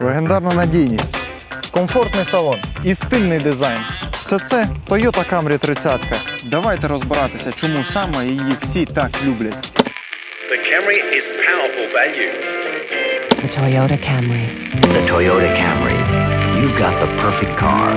легендарна надійність, комфортний салон і стильний дизайн. Все це Toyota Camry 30. Давайте розбиратися, чому саме її всі так люблять. The Camry is powerful value. The Toyota Camry. The Toyota Camry. You've got the perfect car.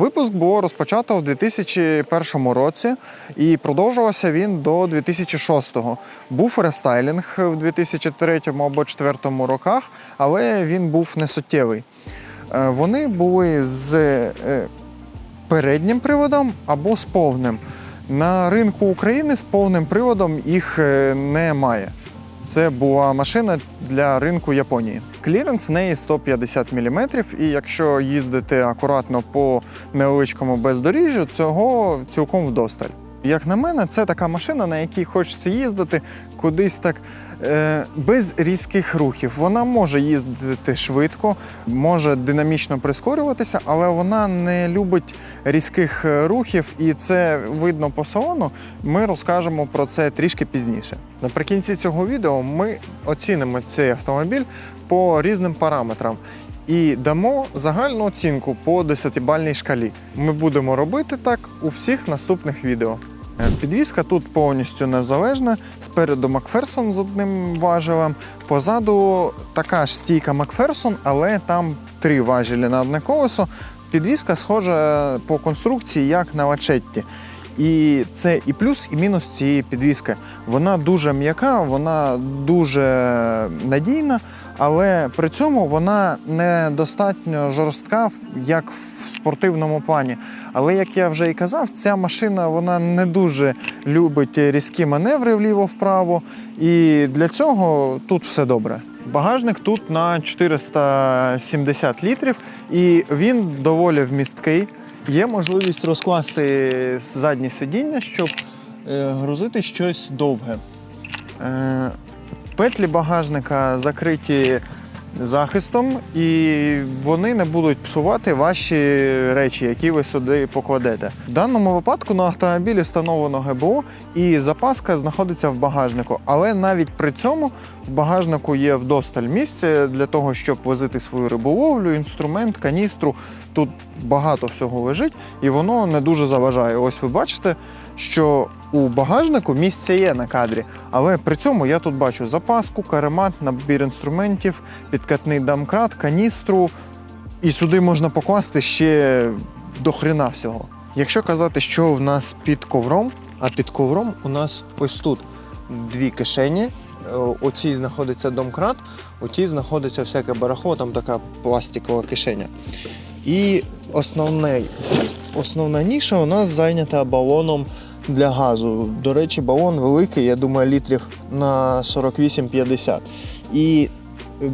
Випуск було розпочато в 2001 році і продовжувався він до 2006-го. Був рестайлінг в 2003 або 2004 роках, але він був не суттєвий. Е, Вони були з е, переднім приводом або з повним. На ринку України з повним приводом їх е, немає. Це була машина для ринку Японії. Кліренс в неї 150 мм, і якщо їздити акуратно по невеличкому бездоріжжю, цього цілком вдосталь. Як на мене, це така машина, на якій хочеться їздити кудись так е, без різких рухів. Вона може їздити швидко, може динамічно прискорюватися, але вона не любить різких е, рухів, і це видно по салону. Ми розкажемо про це трішки пізніше. Наприкінці цього відео ми оцінимо цей автомобіль по різним параметрам. І дамо загальну оцінку по 10-бальній шкалі. Ми будемо робити так у всіх наступних відео. Е, Підвізка тут повністю незалежна. Спереду Макферсон з одним важелем. Позаду така ж стійка Макферсон, але там три важелі на одне колесо. Підвізка схожа по конструкції як на лачетті. І це і плюс, і мінус цієї підвіски. Вона дуже м'яка, вона дуже надійна, але при цьому вона недостатньо жорстка, як в спортивному плані. Але як я вже і казав, ця машина вона не дуже любить різкі маневри вліво-вправо, і для цього тут все добре. Багажник тут на 470 літрів, і він доволі вмісткий. Є можливість розкласти заднє сидіння, щоб е, грузити щось довге. Петлі багажника закриті захистом, і вони не будуть псувати ваші речі, які ви сюди покладете. В даному випадку на автомобілі встановлено ГБО, і запаска знаходиться в багажнику. Але навіть при цьому в багажнику є вдосталь місця для того, щоб возити свою риболовлю, інструмент, каністру. Тут багато всього лежить, і воно не дуже заважає. Ось ви бачите, що у багажнику місце є на кадрі, але при цьому я тут бачу запаску, каремат, набір інструментів, підкатний домкрат, каністру. І сюди можна покласти ще до хрена всього. Якщо казати, що в нас під ковром, а під ковром у нас ось тут дві кишені. Е, У цій знаходиться домкрат, у тій знаходиться всяке барахло, там така пластикова кишеня. І основне, основна ніша у нас зайнята балоном для газу. До речі, балон великий, я думаю, літрів на 48-50. І е,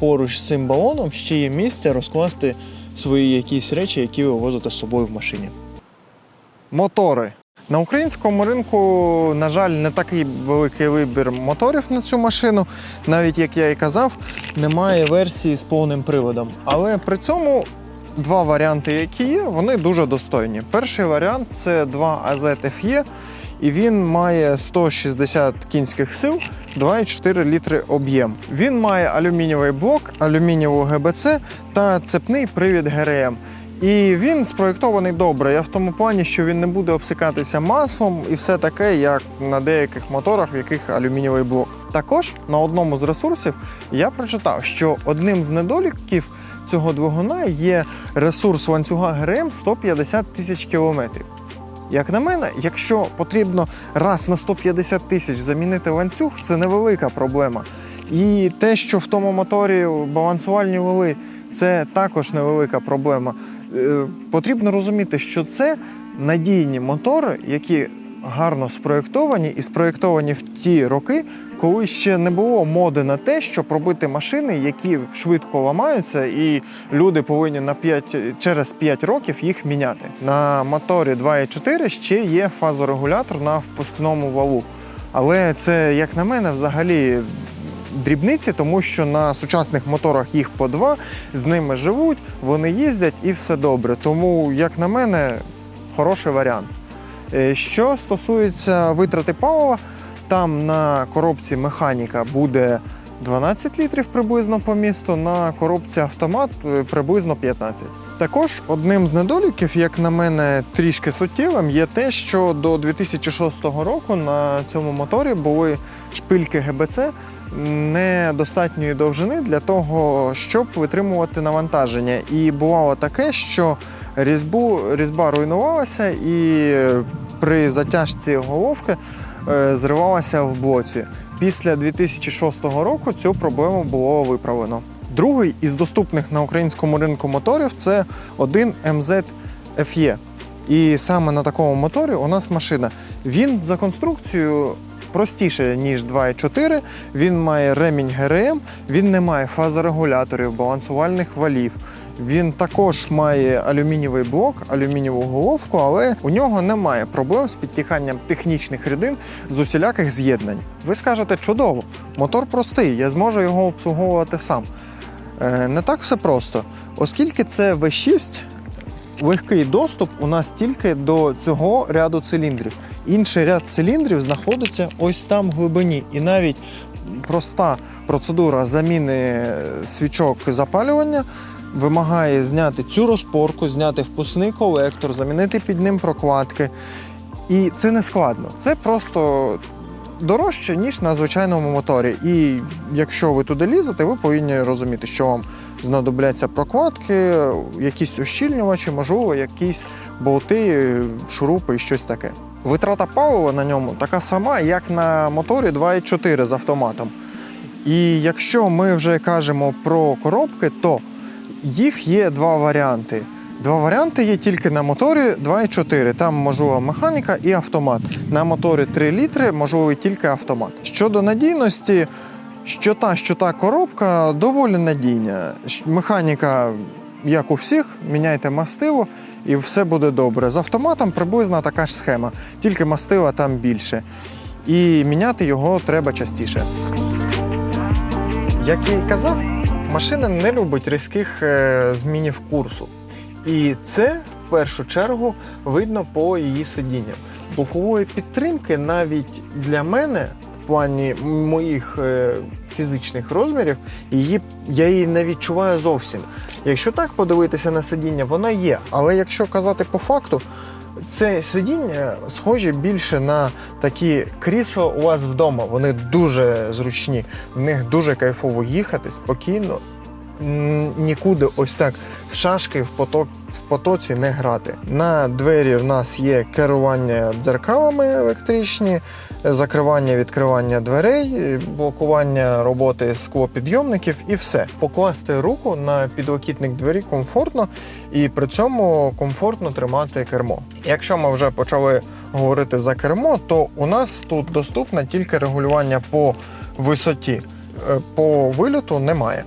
поруч з цим балоном ще є місце розкласти свої якісь речі, які ви возите з собою в машині. Мотори. На українському ринку, на жаль, не такий великий вибір моторів на цю машину. Навіть як я і казав, немає версії з повним приводом. Але при цьому два варіанти, які є, вони дуже достойні. Перший варіант це 2 AZ FE, і він має 160 кінських сил, 2,4 літри об'єм. Він має алюмінієвий блок, алюмінієву ГБЦ та цепний привід ГРМ. І він спроєктований добре. Я в тому плані, що він не буде обсикатися маслом і все таке, як на деяких моторах, в яких алюмінієвий блок. Також на одному з ресурсів я прочитав, що одним з недоліків цього двигуна є ресурс ланцюга ГРМ 150 тисяч кілометрів. Як на мене, якщо потрібно раз на 150 тисяч замінити ланцюг, це невелика проблема. І те, що в тому моторі балансувальні вали, це також невелика проблема. Е, Потрібно розуміти, що це надійні мотори, які гарно спроєктовані і спроєктовані в ті роки, коли ще не було моди на те, щоб робити машини, які швидко ламаються, і люди повинні на 5, через 5 років їх міняти. На моторі 2.4 ще є фазорегулятор на впускному валу. Але це, як на мене, взагалі дрібниці, тому що на сучасних моторах їх по два, з ними живуть, вони їздять і все добре. Тому, як на мене, хороший варіант. Е, Що стосується витрати палива, там на коробці механіка буде 12 літрів приблизно по місту, на коробці автомат е, приблизно 15. Також одним з недоліків, як на мене, трішки суттєвим, є те, що до 2006 року на цьому моторі були шпильки ГБЦ недостатньої довжини для того, щоб витримувати навантаження. І бувало таке, що різьбу, різьба руйнувалася і при затяжці головки е, зривалася в блоці. Після 2006 року цю проблему було виправлено. Другий із доступних на українському ринку моторів це один MZ FE. І саме на такому моторі у нас машина. Він за конструкцією простіше, ніж 2.4. Він має ремінь ГРМ, він не має фазорегуляторів, балансувальних валів. Він також має алюмінієвий блок, алюмінієву головку, але у нього немає проблем з підтіканням технічних рідин з усіляких з'єднань. Ви скажете, чудово, мотор простий, я зможу його обслуговувати сам. Е, Не так все просто, оскільки це V6, легкий доступ у нас тільки до цього ряду циліндрів. Інший ряд циліндрів знаходиться ось там в глибині. І навіть проста процедура заміни свічок запалювання вимагає зняти цю розпорку, зняти впускний колектор, замінити під ним прокладки. І це не складно. Це просто дорожче, ніж на звичайному моторі. І якщо ви туди лізете, ви повинні розуміти, що вам знадобляться прокладки, якісь ущільнювачі, можливо, якісь болти, шурупи і щось таке. Витрата палива на ньому така сама, як на моторі 2.4 з автоматом. І якщо ми вже кажемо про коробки, то їх є два варіанти. Два варіанти є тільки на моторі 2.4. Там можлива механіка і автомат. На моторі 3 літри можливий тільки автомат. Щодо надійності, що та, що та коробка доволі надійна. Механіка, як у всіх, міняйте мастило і все буде добре. З автоматом приблизно така ж схема, тільки мастила там більше. І міняти його треба частіше. Як я і казав, машина не любить різких е, змінів курсу. І це в першу чергу видно по її сидінням. Бокової підтримки навіть для мене, в плані моїх е, фізичних розмірів, її, я її не відчуваю зовсім. Якщо так подивитися на сидіння, вона є. Але якщо казати по факту, це сидіння схоже більше на такі крісла у вас вдома. Вони дуже зручні, в них дуже кайфово їхати спокійно. Нікуди ось так в шашки в поток в потоці не грати. На двері в нас є керування дзеркалами електричні, закривання, відкривання дверей, блокування роботи склопідйомників і все. Покласти руку на підлокітник двері комфортно і при цьому комфортно тримати кермо. Якщо ми вже почали говорити за кермо, то у нас тут доступне тільки регулювання по висоті. Е, По вильоту немає.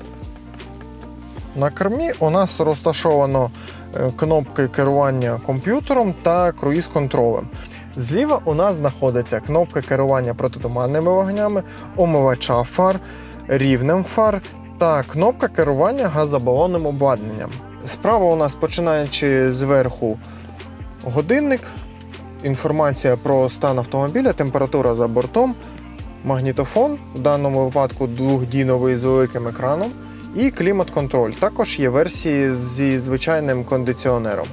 На кермі у нас розташовано е, кнопки керування комп'ютером та круїз-контролем. Зліва у нас знаходиться кнопка керування протитуманними вогнями, омивача фар, рівнем фар та кнопка керування газобалонним обладнанням. Справа у нас починаючи зверху годинник, інформація про стан автомобіля, температура за бортом, магнітофон, в даному випадку двохдіновий з великим екраном, і клімат-контроль. Також є версії зі звичайним кондиціонером.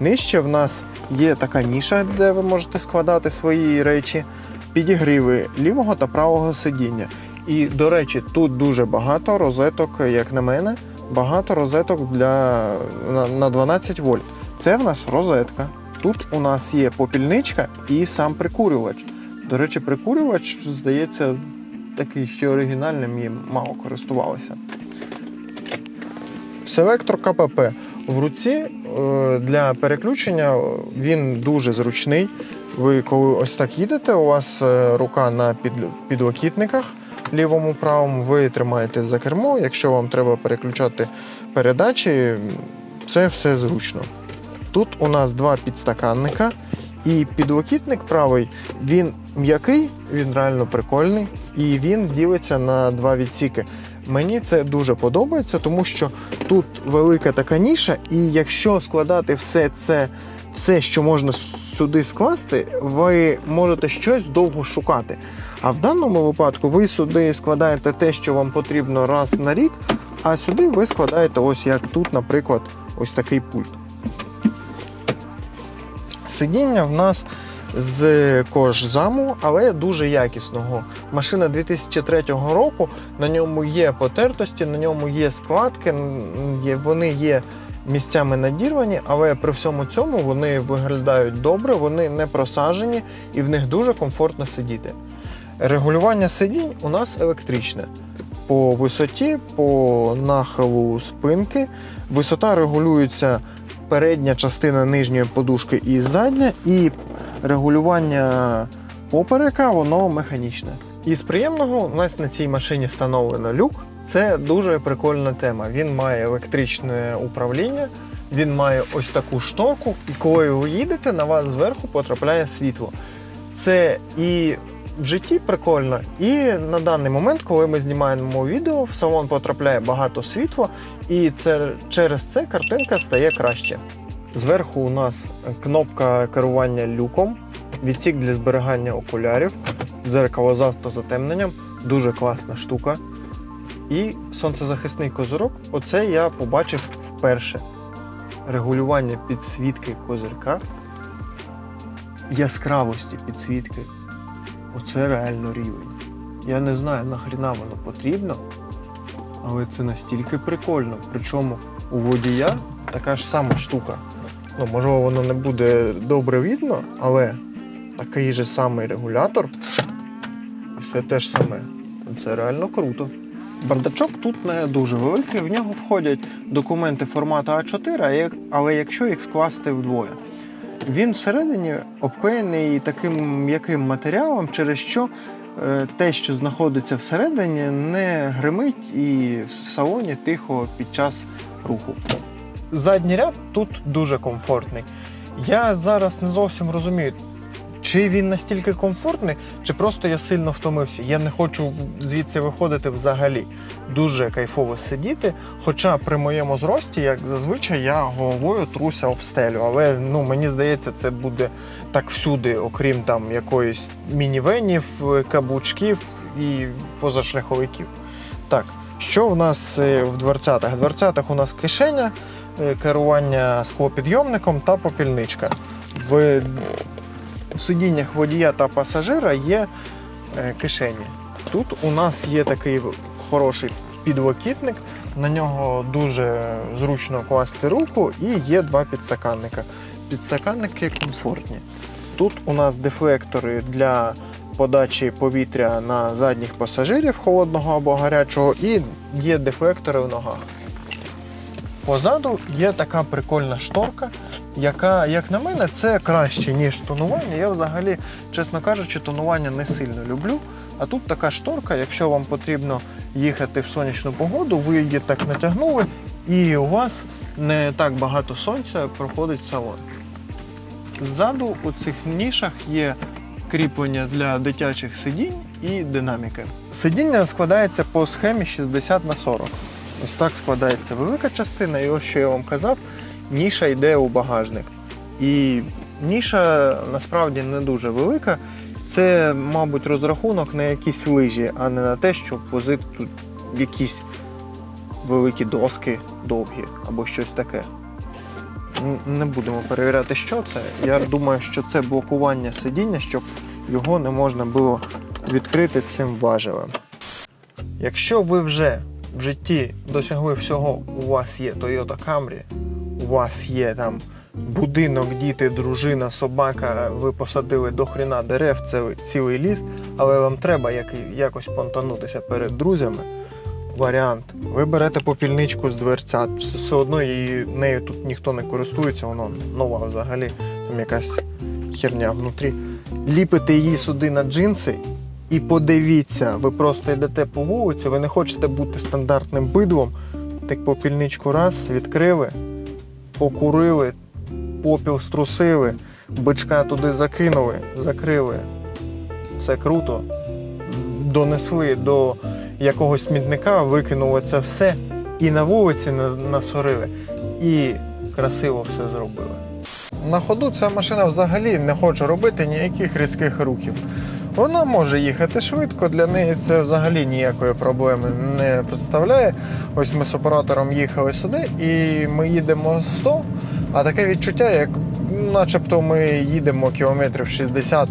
Нижче в нас є така ніша, де ви можете складати свої речі, підігріви лівого та правого сидіння. І, до речі, тут дуже багато розеток, як на мене, багато розеток для, на, на 12 вольт. Це в нас розетка. Тут у нас є попільничка і сам прикурювач. До речі, прикурювач, здається, такий ще оригінальним їм мало користувалися. Селектор КПП в руці е, для переключення він дуже зручний. Ви коли ось так їдете, у вас е, рука на підлокітниках лівому правому, ви тримаєте за кермо. Якщо вам треба переключати передачі, це все зручно. Тут у нас два підстаканника, і підлокітник правий, він м'який, він реально прикольний. і він ділиться на два відсіки. Мені це дуже подобається, тому що тут велика така ніша, і якщо складати все це, все, що можна сюди скласти, ви можете щось довго шукати. А в даному випадку ви сюди складаєте те, що вам потрібно раз на рік, а сюди ви складаєте ось як тут, наприклад, ось такий пульт. Сидіння в нас з кожзаму, але дуже якісного. Машина 2003 року, на ньому є потертості, на ньому є складки, вони є місцями надірвані, але при всьому цьому вони виглядають добре, вони не просажені і в них дуже комфортно сидіти. Регулювання сидінь у нас електричне. По висоті, по нахилу спинки. Висота регулюється передня частина нижньої подушки і задня, і регулювання поперека воно механічне. Із приємного у нас на цій машині встановлено люк. Це дуже прикольна тема. Він має електричне управління, він має ось таку шторку, і коли ви їдете, на вас зверху потрапляє світло. Це і в житті прикольно, і на даний момент, коли ми знімаємо відео, в салон потрапляє багато світла, і це через це картинка стає краще. Зверху у нас кнопка керування люком, відсік для зберігання окулярів, дзеркало з автозатемненням, дуже класна штука. І сонцезахисний козирок, оце я побачив вперше. Регулювання підсвітки козирка, яскравості підсвітки. Оце реально рівень. Я не знаю, нахріна воно потрібно, але це настільки прикольно. Причому у водія така ж сама штука. Ну, можливо, воно не буде добре видно, але такий же самий регулятор. Все те ж саме. Це реально круто. Бардачок тут не дуже великий, в нього входять документи формату А4, але якщо їх скласти вдвоє. Він всередині обклеєний таким м'яким матеріалом, через що е, те, що знаходиться всередині, не гримить і в салоні тихо під час руху. Задній ряд тут дуже комфортний. Я зараз не зовсім розумію, чи він настільки комфортний, чи просто я сильно втомився. Я не хочу звідси виходити взагалі. Дуже кайфово сидіти. Хоча при моєму зрості, як зазвичай, я головою труся об стелю. Але ну, мені здається, це буде так всюди, окрім там якоїсь мінівенів, каблучків і позашляховиків. Так, що в нас е, в дверцятах? В дверцятах у нас кишеня, керування склопідйомником та попільничка. В в сидіннях водія та пасажира є е, кишені. Тут у нас є такий хороший підлокітник, на нього дуже зручно класти руку і є два підстаканника. Підстаканники комфортні. Тут у нас дефлектори для подачі повітря на задніх пасажирів холодного або гарячого, і є дефлектори в ногах. Позаду є така прикольна шторка, яка, як на мене, це краще, ніж тонування. Я взагалі, чесно кажучи, тонування не сильно люблю. А тут така шторка, якщо вам потрібно їхати в сонячну погоду, ви її так натягнули, і у вас не так багато сонця проходить салон. Ззаду у цих нішах є кріплення для дитячих сидінь і динаміки. Сидіння складається по схемі 60 на 40. Ось так складається велика частина, і ось що я вам казав, ніша йде у багажник. І ніша насправді не дуже велика. Це, мабуть, розрахунок на якісь лижі, а не на те, щоб возити тут якісь великі доски довгі або щось таке. Не будемо перевіряти, що це. Я думаю, що це блокування сидіння, щоб його не можна було відкрити цим важелем. Якщо ви вже в житті досягли всього, у вас є Toyota Camry, у вас є там будинок, діти, дружина, собака, ви посадили до хрена дерев, це цілий ліс, але вам треба якось понтанутися перед друзями. Варіант. Ви берете попільничку з дверцят, все одно її, нею тут ніхто не користується, вона нова взагалі, там якась херня внутрі. Ліпите її сюди на джинси і подивіться, ви просто йдете по вулиці, ви не хочете бути стандартним бидлом. Так попільничку раз, відкрили, покурили, попіл струсили, бичка туди закинули, закрили. Все круто. донесли до якогось смітника, викинули це все і на вулиці насорили, і красиво все зробили. На ходу ця машина взагалі не хоче робити ніяких різких рухів. Вона може їхати швидко, для неї це взагалі ніякої проблеми не представляє. Ось ми з оператором їхали сюди, і ми їдемо 100, а таке відчуття, як начебто ми їдемо кілометрів 60,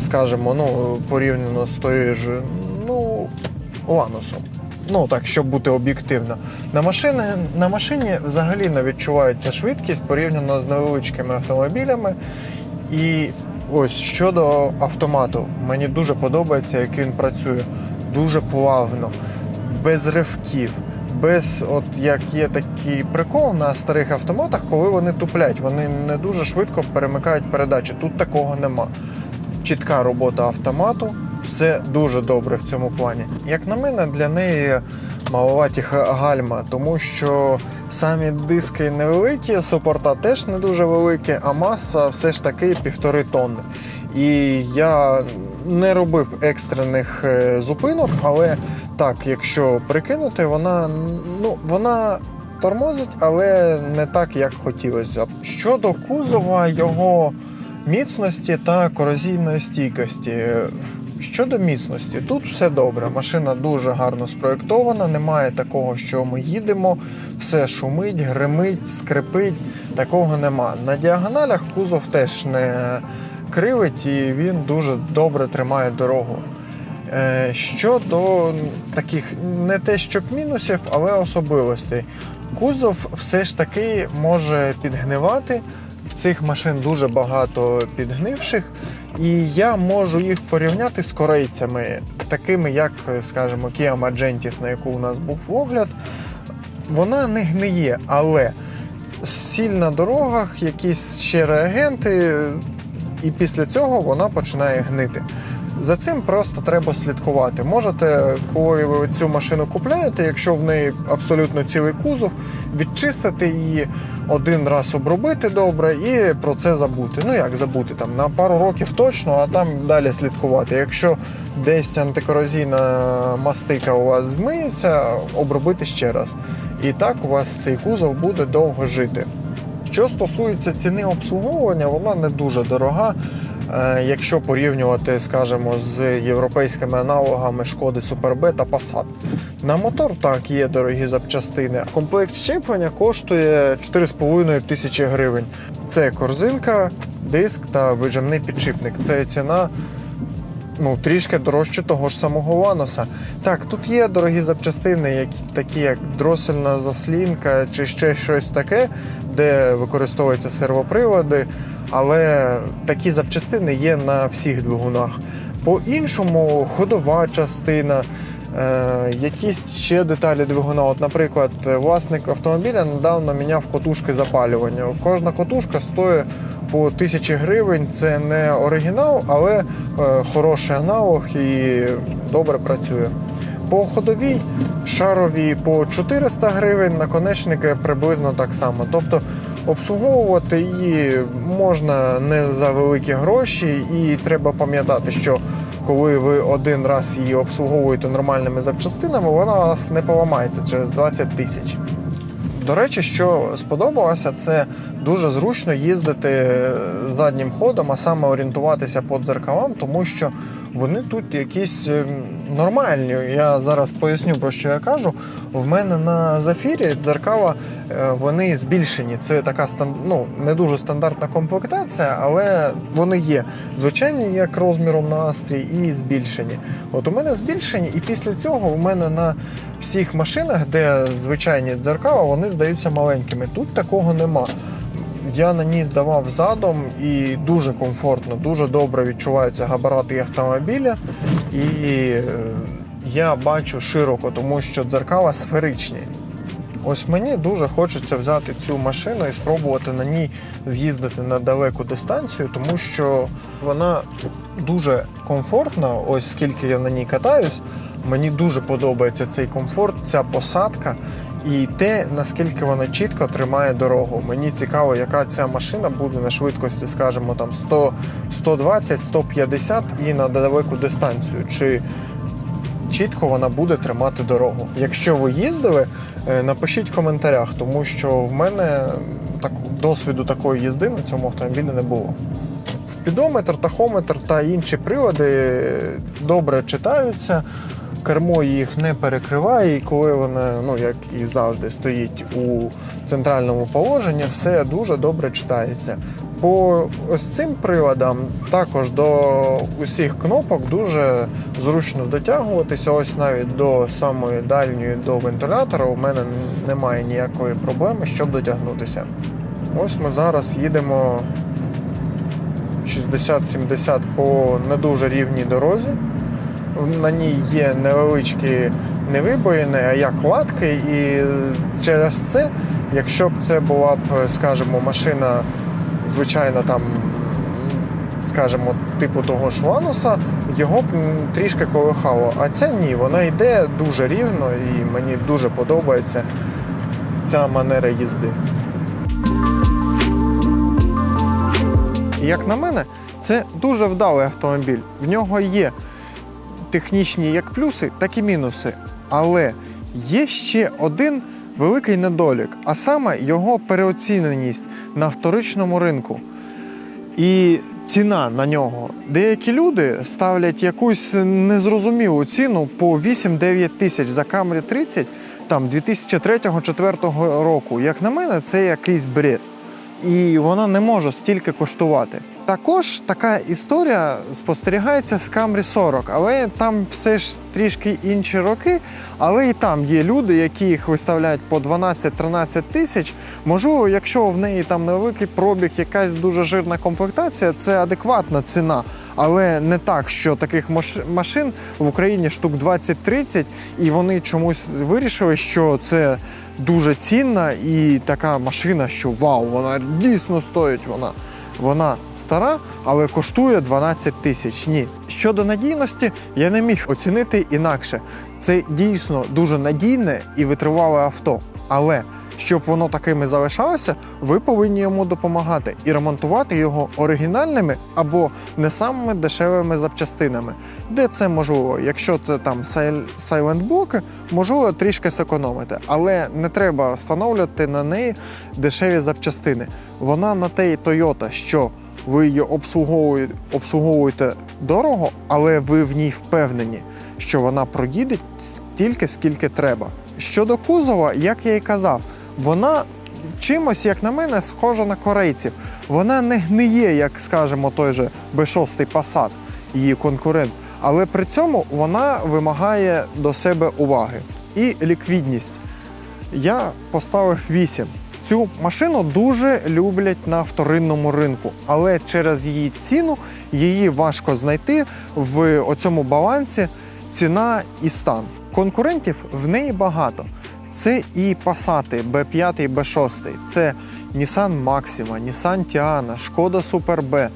скажімо, ну, порівняно з тою ж ну, ланосом. Ну так, щоб бути об'єктивно. На машині, на машині взагалі не відчувається швидкість порівняно з невеличкими автомобілями. І ось щодо автомату, мені дуже подобається, як він працює. Дуже плавно, без ривків, без, от як є такий прикол на старих автоматах, коли вони туплять, вони не дуже швидко перемикають передачі. Тут такого нема чітка робота автомату. Все дуже добре в цьому плані. Як на мене, для неї маловаті гальма, тому що самі диски невеликі, супорта теж не дуже великі, а маса все ж таки півтори тонни. І я не робив екстрених е, зупинок, але так, якщо прикинути, вона ну вона тормозить, але не так, як хотілося. б. Щодо кузова, його міцності та корозійної стійкості. Щодо міцності, тут все добре. Машина дуже гарно спроєктована, немає такого, що ми їдемо, все шумить, гримить, скрипить. Такого нема. На діагоналях кузов теж не кривить і він дуже добре тримає дорогу. Е, Щодо таких не те, щоб мінусів, але особливостей. Кузов все ж таки може підгнивати. Цих машин дуже багато підгнивших, і я можу їх порівняти з корейцями, такими як, скажімо, Kia Magentis, на яку у нас був огляд. Вона не гниє, але сіль на дорогах, якісь ще реагенти, і після цього вона починає гнити. За цим просто треба слідкувати. Можете, коли ви цю машину купляєте, якщо в неї абсолютно цілий кузов, відчистити її один раз обробити добре і про це забути. Ну як забути там на пару років точно, а там далі слідкувати. Якщо десь антикорозійна мастика у вас змиється, обробити ще раз. І так у вас цей кузов буде довго жити. Що стосується ціни обслуговування, вона не дуже дорога. Е, Якщо порівнювати, скажімо, з європейськими аналогами шкоди Super B та Passat. На мотор так є дорогі запчастини. Комплект щеплення коштує 4,5 тисячі гривень. Це корзинка, диск та вижимний підшипник. Це ціна ну, трішки дорожче того ж самого Ланоса. Так, тут є дорогі запчастини, які, такі як дросельна заслінка чи ще щось таке, де використовуються сервоприводи, але такі запчастини є на всіх двигунах. По-іншому ходова частина. Е, якісь ще деталі двигуна. От, наприклад, власник автомобіля недавно міняв котушки запалювання. Кожна котушка стоїть по тисячі гривень. Це не оригінал, але е, хороший аналог і добре працює. По ходовій шаровій по 400 гривень, наконечники приблизно так само. Тобто обслуговувати її можна не за великі гроші, і треба пам'ятати, що коли ви один раз її обслуговуєте нормальними запчастинами, вона у вас не поламається через 20 тисяч. До речі, що сподобалося, це дуже зручно їздити заднім ходом, а саме орієнтуватися по дзеркалам, тому що вони тут якісь ем, нормальні. Я зараз поясню про що я кажу. В мене на зафірі дзеркала е, вони збільшені. Це така ну, не дуже стандартна комплектація, але вони є звичайні як розміром на астрі і збільшені. От у мене збільшені, і після цього у мене на всіх машинах, де звичайні дзеркала, вони здаються маленькими. Тут такого нема. Я на ній здавав задом і дуже комфортно, дуже добре відчуваються габарати автомобіля. І е, я бачу широко, тому що дзеркала сферичні. Ось мені дуже хочеться взяти цю машину і спробувати на ній з'їздити на далеку дистанцію, тому що вона дуже комфортна. Ось скільки я на ній катаюсь, мені дуже подобається цей комфорт, ця посадка і те, наскільки вона чітко тримає дорогу. Мені цікаво, яка ця машина буде на швидкості, скажімо, там 100, 120, 150 і на далеку дистанцію. Чи чітко вона буде тримати дорогу. Якщо ви їздили, е, напишіть в коментарях, тому що в мене так, досвіду такої їзди на цьому автомобілі не було. Спідометр, тахометр та інші прилади добре читаються. Кермо їх не перекриває, і коли воно, ну як і завжди, стоїть у центральному положенні, все дуже добре читається. По ось цим приладам також до усіх кнопок дуже зручно дотягуватися. Ось навіть до самої дальньої до вентилятора у мене немає ніякої проблеми, щоб дотягнутися. Ось ми зараз їдемо 60-70 по не дуже рівній дорозі. На ній є невеличкі не вибоїни, а як латки. І через це, якщо б це була б, скажімо, машина, звичайно, там, скажімо, типу того ж Лануса, його б трішки колихало. А ця ні, вона йде дуже рівно і мені дуже подобається ця манера їзди. Як на мене, це дуже вдалий автомобіль. В нього є технічні як плюси, так і мінуси. Але є ще один великий недолік, а саме його переоціненість на вторичному ринку. І ціна на нього. Деякі люди ставлять якусь незрозумілу ціну по 8-9 тисяч за Camry 30 там 2003-2004 року. Як на мене, це якийсь бред. І вона не може стільки коштувати. Також така історія спостерігається з Camry 40, але там все ж трішки інші роки. Але і там є люди, які їх виставляють по 12-13 тисяч. Можливо, якщо в неї там невеликий пробіг, якась дуже жирна комплектація, це адекватна ціна. Але не так, що таких машин в Україні штук 20-30, і вони чомусь вирішили, що це дуже цінна і така машина, що вау, вона дійсно стоїть вона. Вона стара, але коштує 12 тисяч. Ні. Щодо надійності, я не міг оцінити інакше. Це дійсно дуже надійне і витривале авто. Але щоб воно такими залишалося, ви повинні йому допомагати і ремонтувати його оригінальними або не самими дешевими запчастинами. Де це можливо? Якщо це там silent блоки, можливо трішки зекономити, але не треба встановлювати на неї дешеві запчастини. Вона на те й Toyota, що ви її обслуговуєте, обслуговуєте дорого, але ви в ній впевнені, що вона проїде стільки, скільки треба. Щодо кузова, як я і казав, вона чимось, як на мене, схожа на корейців. Вона не гниє, як скажімо, той же B6 Passat, її конкурент. Але при цьому вона вимагає до себе уваги і ліквідність. Я поставив 8. Цю машину дуже люблять на вторинному ринку, але через її ціну її важко знайти в оцьому балансі ціна і стан. Конкурентів в неї багато. Це і Passat B5, B6, це Nissan Maxima, Nissan Tiana, Шкода Super B.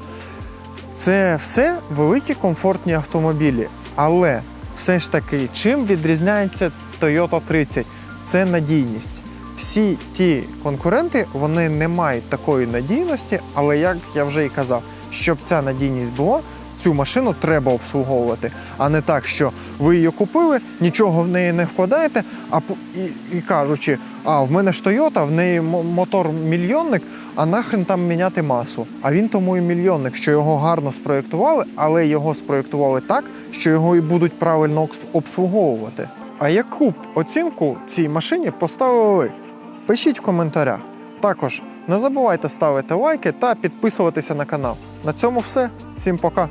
Це все великі комфортні автомобілі. Але все ж таки, чим відрізняється Toyota 30? Це надійність. Всі ті конкуренти вони не мають такої надійності, але як я вже і казав, щоб ця надійність була, цю машину треба обслуговувати, а не так, що ви її купили, нічого в неї не вкладаєте, а і, і кажучи, а в мене ж Toyota, в неї мотор мільйонник, а нахрен там міняти масу. А він тому і мільйонник, що його гарно спроєктували, але його спроєктували так, що його і будуть правильно обслуговувати. А яку б оцінку цій машині поставили ви? Пишіть в коментарях. Також не забувайте ставити лайки та підписуватися на канал. На цьому все. Всім пока!